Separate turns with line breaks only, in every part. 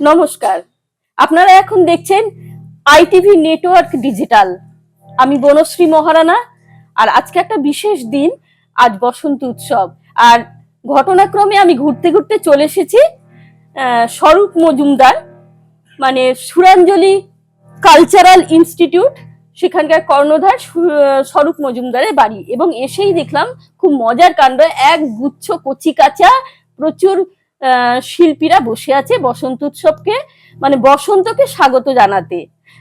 নমস্কার। আপনারা এখন দেখছেন আইটিভি নেটওয়ার্ক ডিজিটাল। আমি বনশ্রী মহারানা, আর আজকে একটা বিশেষ দিন, আজ বসন্ত উৎসব। আর ঘটনাক্রমে আমি ঘুরতে ঘুরতে চলে এসেছি স্বরূপ মজুমদার মানে সুরাঞ্জলি কালচারাল ইনস্টিটিউট, সেখানকার কর্ণধার স্বরূপ মজুমদারের বাড়ি। এবং এসেই দেখলাম, খুব মজার কাণ্ড, এক গুচ্ছ কচি কাঁচা, প্রচুর শিল্পীরা বসে আছে বসন্ত উৎসবকে মানে বসন্তকে স্বাগত জানাতে।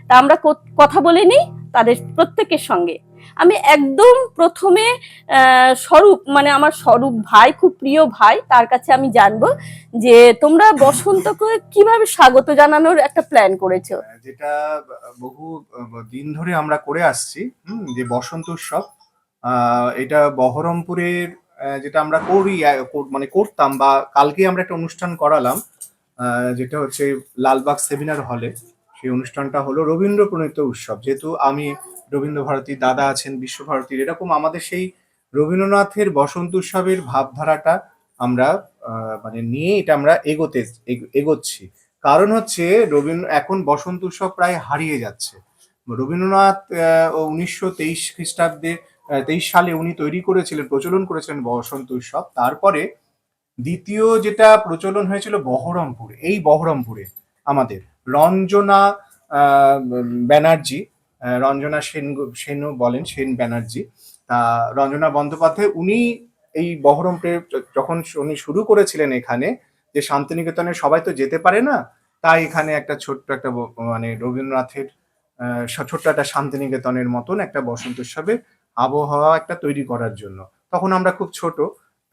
তা আমরা কথা বলে নিই তাদের প্রত্যেকের সঙ্গে। আমি একদম প্রথমে স্বরূপ মানে আমার স্বরূপ ভাই, খুব প্রিয় ভাই, তার কাছে আমি জানব যে তোমরা বসন্তকে কীভাবে স্বাগত জানানোর একটা প্ল্যান করেছ?
যেটা বহু দিন ধরে আমরা করে আসছি যে বসন্ত উৎসব এটা বহরমপুরের যেটা আমরা করি মানে করতাম বা কালকে আমরা একটা অনুষ্ঠান করালাম যেটা হচ্ছে লালবাগ সেমিনার হলে। সেই অনুষ্ঠানটা হলো রবীন্দ্র প্রণীত উৎসব। যেহেতু আমি রবীন্দ্র ভারতীর দাদা আছেন বিশ্বভারতীর, এরকম আমাদের সেই রবীন্দ্রনাথের বসন্ত উৎসবের ভাবধারাটা আমরা মানে নিয়ে এটা আমরা এগোতে, এগ- এগোচ্ছি। কারণ হচ্ছে রবীন্দ্র, এখন বসন্ত উৎসব প্রায় হারিয়ে যাচ্ছে। রবীন্দ্রনাথ উনিশশো তেইশ খ্রিস্টাব্দে তেইশ সালে উনি তৈরি করেছিলেন, প্রচলন করেছিলেন বসন্ত উৎসব। তারপরে দ্বিতীয় যেটা প্রচলন হয়েছিল বহরমপুর, এই বহরমপুরে আমাদের রঞ্জনা ব্যানার্জি রঞ্জনা সেন সেনও বলেন, সেন ব্যানার্জি, তা রঞ্জনা বন্দ্যোপাধ্যায়, উনি এই বহরমপুরে যখন উনি শুরু করেছিলেন এখানে যে শান্তিনিকেতনে সবাই তো যেতে পারে না, তাই এখানে একটা ছোট্ট একটা মানে রবীন্দ্রনাথের ছোট্ট একটা শান্তিনিকেতনের মতন একটা বসন্ত উৎসবের আবহাওয়া একটা তৈরি করার জন্য। তখন আমরা খুব ছোট।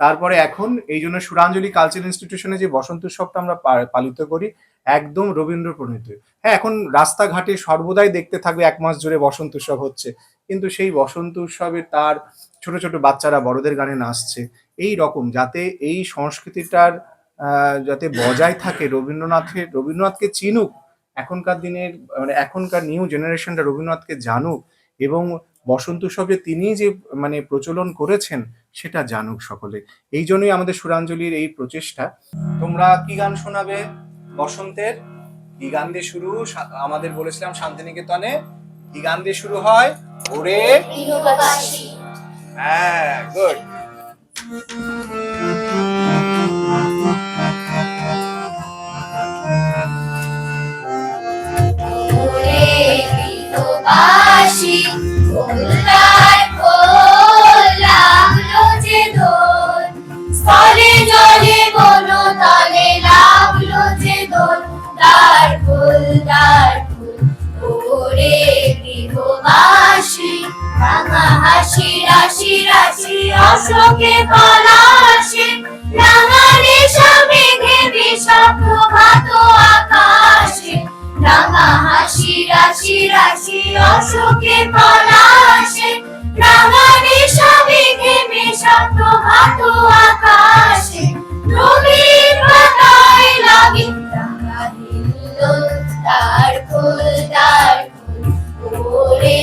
তারপরে এখন এই জন্য সুরাঞ্জলি কালচার ইনস্টিটিউশনে যে বসন্ত উৎসবটা আমরা পালিত করি, একদম রবীন্দ্র প্রণীত হ্যাঁ এখন রাস্তাঘাটে সর্বদাই দেখতে থাকবে এক মাস জুড়ে বসন্ত উৎসব হচ্ছে। কিন্তু সেই বসন্ত উৎসবে তার ছোট ছোট বাচ্চারা বড়দের গানে নাচছে। এই রকম যাতে এই সংস্কৃতিটার যাতে বজায় থাকে রবীন্দ্রনাথের রবীন্দ্রনাথকে চিনুক। এখনকার দিনের মানে এখনকার নিউ জেনারেশনটা রবীন্দ্রনাথকে জানুক এবং বসন্ত উৎসবে তিনি যে মানে প্রচলন করেছেন সেটা জানুক সকলে। এই জন্যই আমাদের সুরাঞ্জলির এই প্রচেষ্টা। তোমরা কি গান শোনাবে বসন্তের? কি গান দিয়ে শুরু? আমাদের বলেছিলাম শান্তিনিকেতনে। কি গান দিয়ে শুরু হয়? ওরে হ্যাঁ গুড।
হাসি অশোকে পলাশে রাঙা রেশা মেঘে প্রভাত আকাশে। রাশি রাশি অশোকে পলাশে রাঙা রেশা মেঘে প্রভাত আকাশে। পাতায় লাগে তার ফুল তার ফুল। ওরে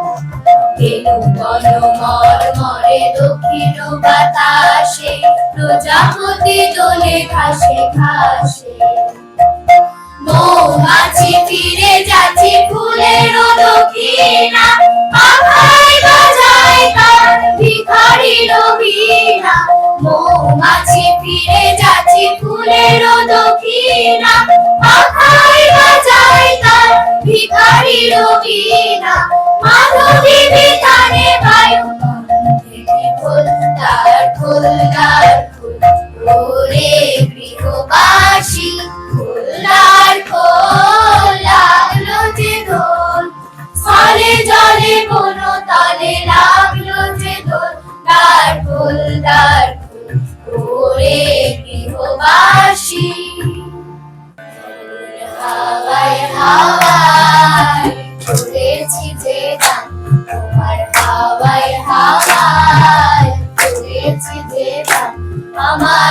এলো বন মর মরে প্রজাপতি দোলে ঘাসে ঘাসে মৌমাছি ফিরে যাচ্ছে ফুলের দক্ষিণা পাখায় বাজায় তার ভিখারি রবিনা মৌমাছি ফিরে যাচ্ছে ফুলের দক্ষিণা রবিনা মাধবী বিতানে বায়ু। ফুল তার ফুল তার ফুল ওরে আমার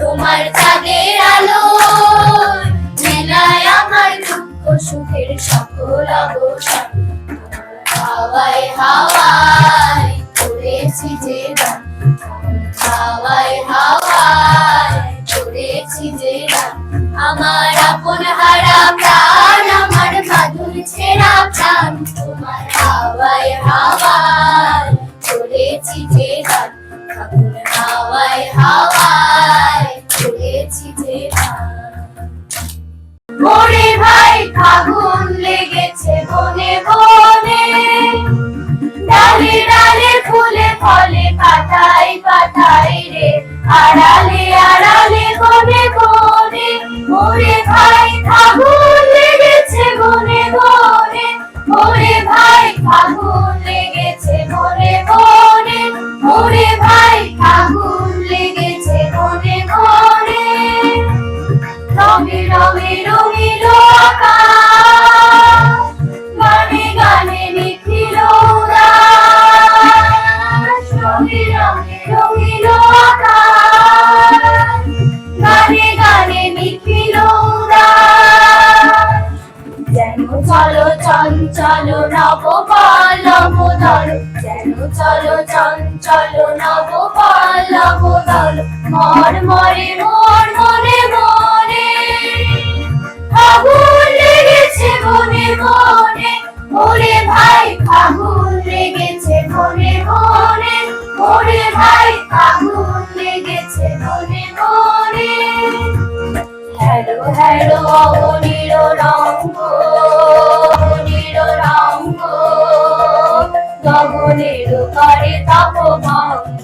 তোমার চাঁদের আলো, মেলায় আমার দুঃখ সুখের সকল অবসান হাওয়ায় হাওয়ায় করেছি যে গান হাওয়ায় হাওয়ায় করেছি যে গান আমার আপন হারা প্রাণ চঞ্চল নব পল্লব দল যেন চলো চঞ্চল নব পল্লব দল মর মরে, মোর মনে মনে। ফাগুন লেগেছে বনে ওরে ভাই, ফাগুন লেগেছে বনে ওরে ভাই, ফাগুন লেগেছে বনে বনে হ্যালো হ্যালো গগনের করে তপভঙ্গ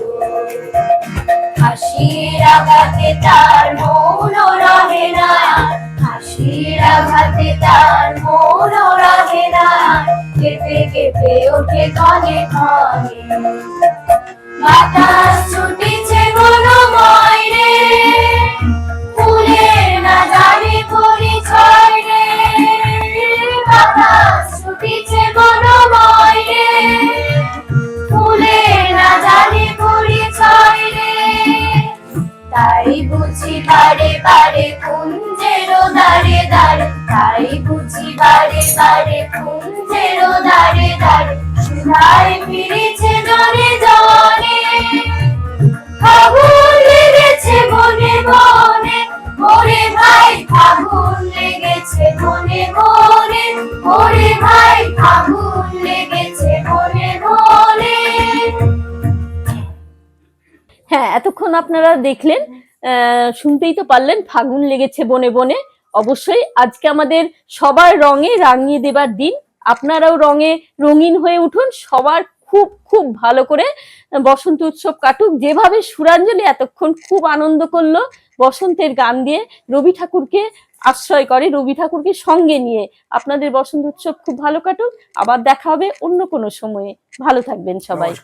হাসির আঘাতে তার মৌন রহে না। হাসির আঘাতে তার মৌন রহে না। কেঁপে কেঁপে ওঠে কনে কনে বাতাস ছুটিছে বারে বারে কুঞ্জের দাঁড়ে দাঁড়ে তাই বুঝি বারে বারে কুঞ্জের দাঁড়ে দাঁড়ে সুধায় ফিরেছে জনে জনে। ফাগুন লেগেছে ভাই ফাগুন লেগেছে ভাই ফাগুন লেগেছে
হ্যাঁ এতক্ষণ আপনারা দেখলেন শুনতেই তো পারলেন, ফাগুন লেগেছে বনে বনে। অবশ্যই আজকে আমাদের সবার রঙে রাঙিয়ে দেবার দিন। আপনারাও রঙে রঙিন হয়ে উঠুন, সবার খুব খুব ভালো করে বসন্ত উৎসব কাটুক। যেভাবে সুরাঞ্জলি এতক্ষণ খুব আনন্দ করল বসন্তের গান দিয়ে, রবি ঠাকুরকে আশ্রয় করে রবি ঠাকুরকে সঙ্গে নিয়ে। আপনাদের বসন্ত উৎসব খুব ভালো কাটুক। আবার দেখা হবে অন্য কোনো সময়ে। ভালো থাকবেন সবাই।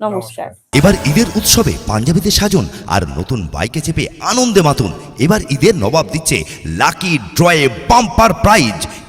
নমস্কার।
এবার ঈদের উৎসবে পাঞ্জাবিতে সাজন আর নতুন বাইকে চেপে আনন্দে মাতুন। এবার ঈদের নবাব দিচ্ছে লাকি ড্রয়ে বাম্পার প্রাইজ।